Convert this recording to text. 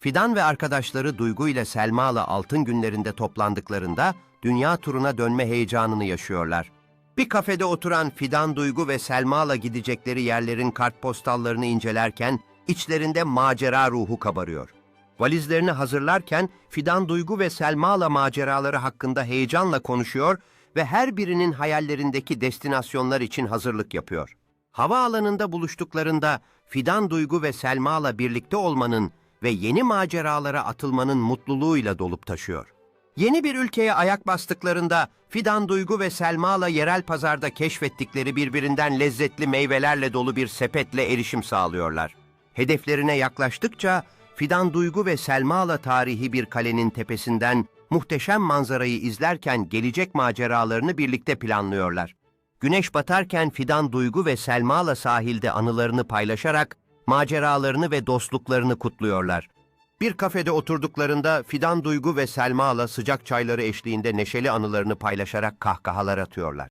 Fidan ve arkadaşları Duygu ile Selma'la altın günlerinde toplandıklarında dünya turuna dönme heyecanını yaşıyorlar. Bir kafede oturan Fidan, Duygu ve Selma'la gidecekleri yerlerin kartpostallarını incelerken içlerinde macera ruhu kabarıyor. Valizlerini hazırlarken Fidan, Duygu ve Selma'la maceraları hakkında heyecanla konuşuyor ve her birinin hayallerindeki destinasyonlar için hazırlık yapıyor. Havaalanında buluştuklarında Fidan, Duygu ve Selma'la birlikte olmanın ve yeni maceralara atılmanın mutluluğuyla dolup taşıyor. Yeni bir ülkeye ayak bastıklarında Fidan Duygu ve Selma'la yerel pazarda keşfettikleri birbirinden lezzetli meyvelerle dolu bir sepetle erişim sağlıyorlar. Hedeflerine yaklaştıkça Fidan Duygu ve Selma'la tarihi bir kalenin tepesinden muhteşem manzarayı izlerken gelecek maceralarını birlikte planlıyorlar. Güneş batarken Fidan Duygu ve Selma'la sahilde anılarını paylaşarak maceralarını ve dostluklarını kutluyorlar. Bir kafede oturduklarında Fidan Duygu ve Selma'la sıcak çayları eşliğinde neşeli anılarını paylaşarak kahkahalar atıyorlar.